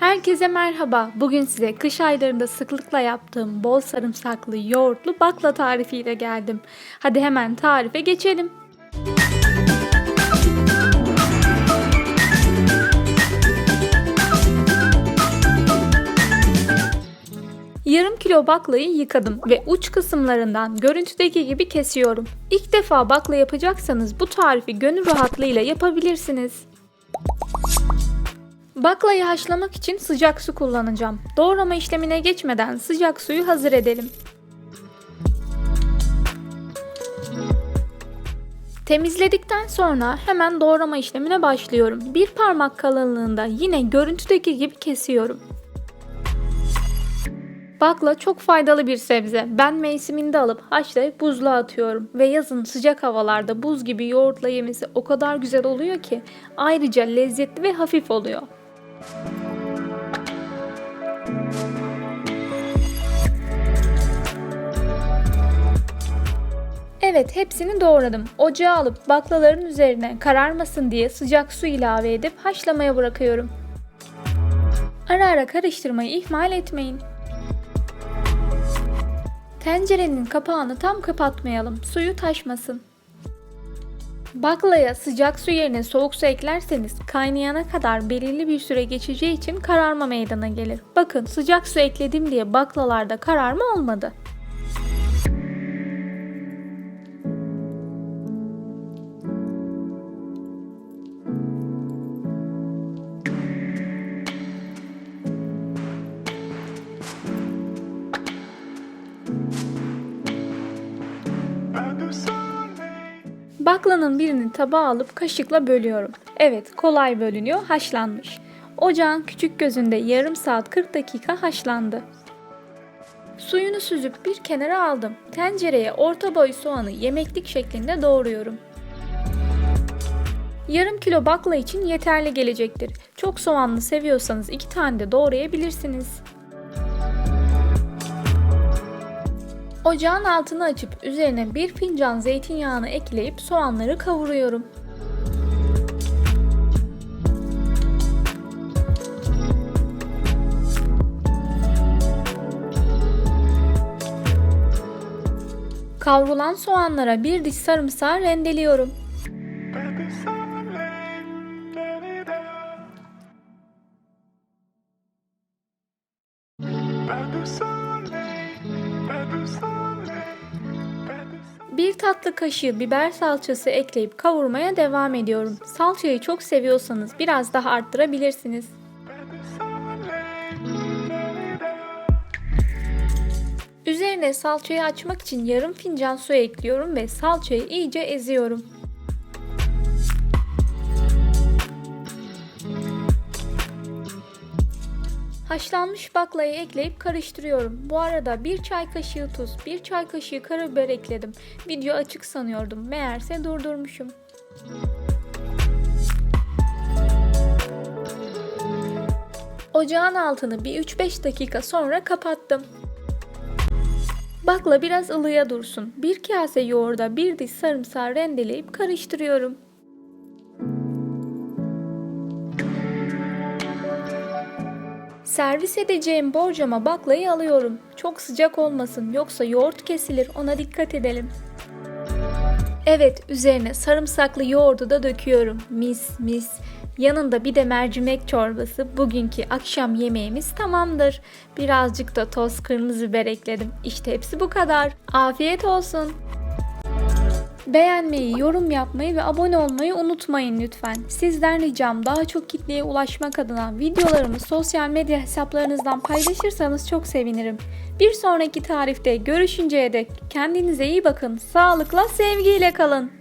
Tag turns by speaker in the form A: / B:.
A: Herkese merhaba. Bugün size kış aylarında sıklıkla yaptığım bol sarımsaklı yoğurtlu bakla tarifiyle geldim. Hadi hemen tarife geçelim. Yarım kilo baklayı yıkadım ve uç kısımlarından görüntüdeki gibi kesiyorum. İlk defa bakla yapacaksanız bu tarifi gönül rahatlığıyla yapabilirsiniz. Baklayı haşlamak için sıcak su kullanacağım. Doğrama işlemine geçmeden sıcak suyu hazır edelim. Temizledikten sonra hemen doğrama işlemine başlıyorum. Bir parmak kalınlığında yine görüntüdeki gibi kesiyorum. Bakla çok faydalı bir sebze. Ben mevsiminde alıp haşlayıp buzluğa atıyorum. Ve yazın sıcak havalarda buz gibi yoğurtla yemesi o kadar güzel oluyor ki ayrıca lezzetli ve hafif oluyor. Evet hepsini doğradım. Ocağa alıp baklaların üzerine kararmasın diye sıcak su ilave edip haşlamaya bırakıyorum. Ara ara karıştırmayı ihmal etmeyin. Tencerenin kapağını tam kapatmayalım. Suyu taşmasın. Baklaya sıcak su yerine soğuk su eklerseniz kaynayana kadar belirli bir süre geçeceği için kararma meydana gelir. Bakın sıcak su ekledim diye baklalarda kararma olmadı. Baklanın birini tabağa alıp kaşıkla bölüyorum. Evet kolay bölünüyor haşlanmış. Ocağın küçük gözünde yarım saat 40 dakika haşlandı. Suyunu süzüp bir kenara aldım. Tencereye orta boy soğanı yemeklik şeklinde doğruyorum. Yarım kilo bakla için yeterli gelecektir. Çok soğanlı seviyorsanız iki tane de doğrayabilirsiniz. Ocağın altını açıp üzerine bir fincan zeytinyağını ekleyip soğanları kavuruyorum. Kavrulan soğanlara bir diş sarımsağı rendeliyorum.
B: Baby
A: 1 tatlı kaşığı biber salçası ekleyip kavurmaya devam ediyorum. Salçayı çok seviyorsanız biraz daha arttırabilirsiniz. Üzerine salçayı açmak için yarım fincan su ekliyorum ve salçayı iyice eziyorum. Haşlanmış baklayı ekleyip karıştırıyorum. Bu arada bir çay kaşığı tuz, bir çay kaşığı karabiber ekledim. Video açık sanıyordum. Meğerse durdurmuşum. Ocağın altını bir 3-5 dakika sonra kapattım. Bakla biraz ılıya dursun. Bir kase yoğurda bir diş sarımsağı rendeleyip karıştırıyorum. Servis edeceğim borcama baklayı alıyorum. Çok sıcak olmasın yoksa yoğurt kesilir ona dikkat edelim. Evet üzerine sarımsaklı yoğurdu da döküyorum. Mis mis. Yanında bir de mercimek çorbası. Bugünkü akşam yemeğimiz tamamdır. Birazcık da toz kırmızı biber ekledim. İşte hepsi bu kadar. Afiyet olsun. Beğenmeyi, yorum yapmayı ve abone olmayı unutmayın lütfen. Sizden ricam daha çok kitleye ulaşmak adına videolarımı sosyal medya hesaplarınızdan paylaşırsanız çok sevinirim. Bir sonraki tarifte görüşünceye dek kendinize iyi bakın, sağlıkla, sevgiyle kalın.